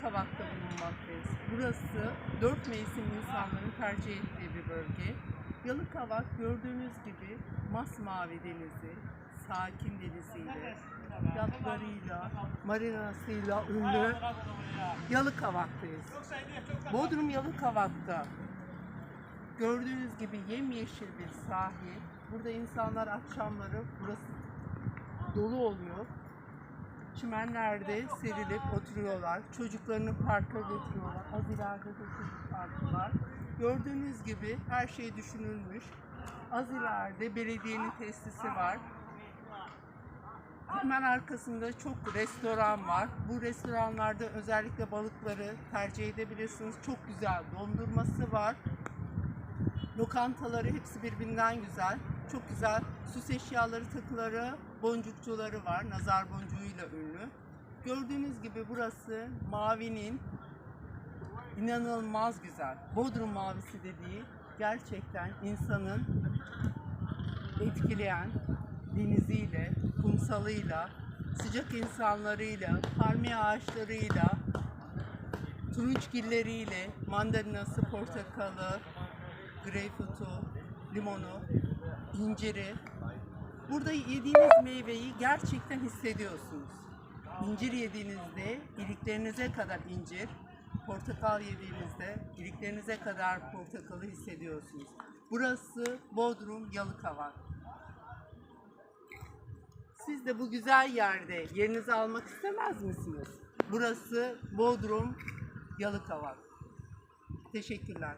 Yalıkavak'ta bulunmaktayız. Burası dört mevsim insanların tercih ettiği bir bölge. Yalıkavak gördüğünüz gibi masmavi denizi, sakin deniziyle, yatlarıyla, marinasıyla ünlü Yalıkavak'tayız. Bodrum Yalıkavak'ta gördüğünüz gibi yemyeşil bir sahil. Burada insanlar akşamları burası dolu oluyor. Çimenlerde serilip oturuyorlar. Çocuklarını parka götürüyorlar. Az ileride de çocuk parkı var. Gördüğünüz gibi her şey düşünülmüş. Az ileride belediyenin tesisi var. Hemen arkasında çok restoran var. Bu restoranlarda özellikle balıkları tercih edebilirsiniz. Çok güzel dondurması var. Lokantaları hepsi birbirinden güzel. Çok güzel süs eşyaları, takıları, boncukçuları var. Nazar boncuğuyla ünlü. Gördüğünüz gibi burası mavinin inanılmaz güzel. Bodrum mavisi dediği gerçekten insanın etkileyen deniziyle, kumsalıyla, sıcak insanlarıyla, palmiye ağaçlarıyla, turunçgilleriyle, mandalinası, portakalı, greyfutu, limonu, inciri. Burada yediğiniz meyveyi gerçekten hissediyorsunuz. İncir yediğinizde iliklerinize kadar incir, portakal yediğinizde iliklerinize kadar portakalı hissediyorsunuz. Burası Bodrum Yalıkavak. Siz de bu güzel yerde yerinizi almak istemez misiniz? Burası Bodrum Yalıkavak. Teşekkürler.